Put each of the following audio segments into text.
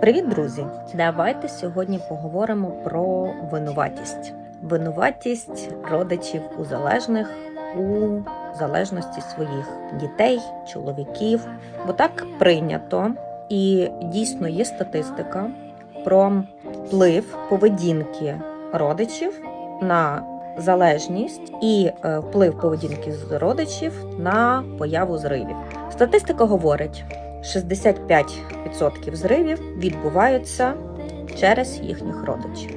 Привіт, друзі! Давайте сьогодні поговоримо про винуватість. Винуватість родичів у залежних у залежності своїх дітей, чоловіків. Бо так прийнято, і дійсно є статистика про вплив поведінки родичів на залежність і е, вплив поведінки з родичів на появу зривів. Статистика говорить, 65% зривів відбуваються через їхніх родичів.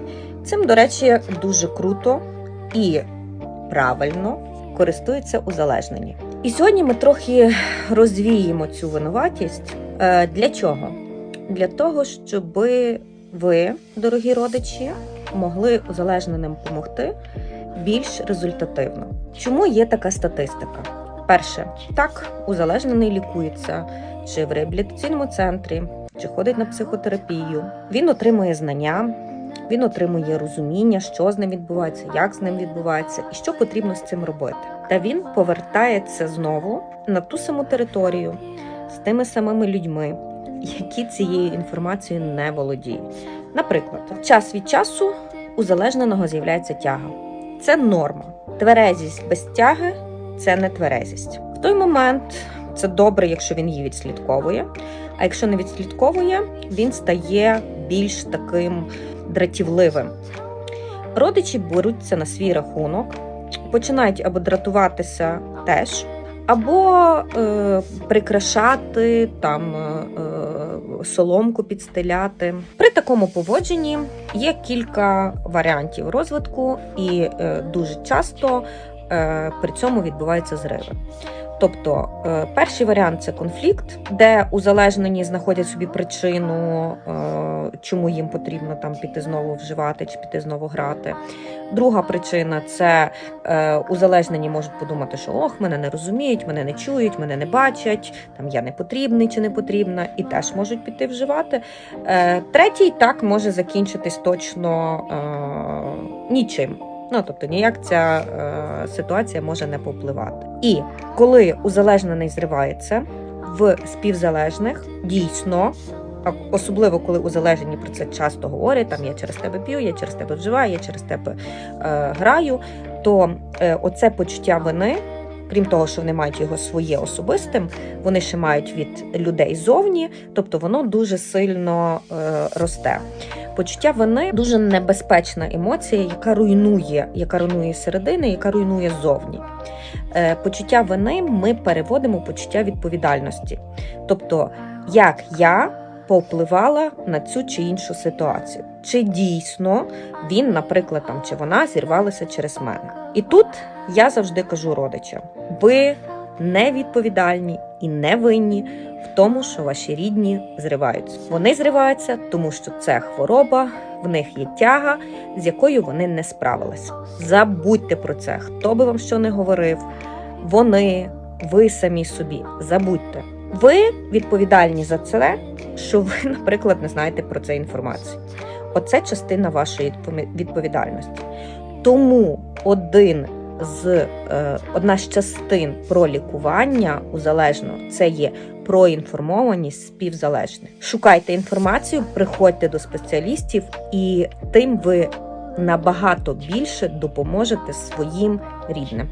Цим, до речі, дуже круто і правильно користуються узалежнені. І сьогодні ми трохи розвіємо цю винуватість. Е, Для чого? Для того, щоб ви, дорогі родичі, могли узалежненим допомогти більш результативно. Чому є така статистика? Перше, так, узалежнений лікується чи в реабілітаційному центрі, чи ходить на психотерапію. Він отримує знання, він отримує розуміння, що з ним відбувається, як з ним відбувається і що потрібно з цим робити. Та він повертається знову на ту саму територію з тими самими людьми, які цією інформацією не володіють. Наприклад, час від часу у залежненого з'являється тяга. Це норма. Тверезість без тяги це не тверезість. В той момент це добре, якщо він її відслідковує. А якщо не відслідковує, він стає більш таким дратівливим. Родичі беруться на свій рахунок, починають або дратуватися теж, або е, прикрашати там е, е, соломку підстеляти. При такому поводженні є кілька варіантів розвитку, і е, дуже часто при цьому відбуваються зриви. Тобто, е, перший варіант це конфлікт, де узалежнені знаходять собі причину, е, чому їм потрібно там піти знову вживати чи піти знову грати. Друга причина це е, узалежнені можуть подумати, що ох, мене не розуміють, мене не чують, мене не бачать, там я не потрібний чи не потрібна, і теж можуть піти вживати. Е, Третій так може закінчитись точно е, нічим. Ну, тобто ніяк ця е, ситуація може не повпливати. І коли узалежнений зривається в співзалежних, дійсно, особливо коли узалежені про це часто говорять, там я через тебе п'ю, я через тебе вживаю, я через тебе е, граю, то е, оце почуття вини. Крім того, що вони мають його своє особистим, вони ще мають від людей зовні, тобто воно дуже сильно е, росте. Почуття вини дуже небезпечна емоція, яка руйнує, яка руйнує середини, яка руйнує зовні. Е, Почуття вини ми переводимо почуття відповідальності. Тобто, як я повпливала на цю чи іншу ситуацію. Чи дійсно він, наприклад, там чи вона зірвалася через мене. І тут я завжди кажу родичам: ви не відповідальні і не винні в тому, що ваші рідні зриваються. Вони зриваються, тому що це хвороба, в них є тяга, з якою вони не справилися. Забудьте про це, хто би вам що не говорив. Вони, ви самі собі, забудьте. Ви відповідальні за це, що ви, наприклад, не знаєте про це інформацію. Оце частина вашої відповідальності. Тому один з е, одна з частин про лікування узалежного це є проінформованість співзалежних. Шукайте інформацію, приходьте до спеціалістів, і тим ви набагато більше допоможете своїм рідним.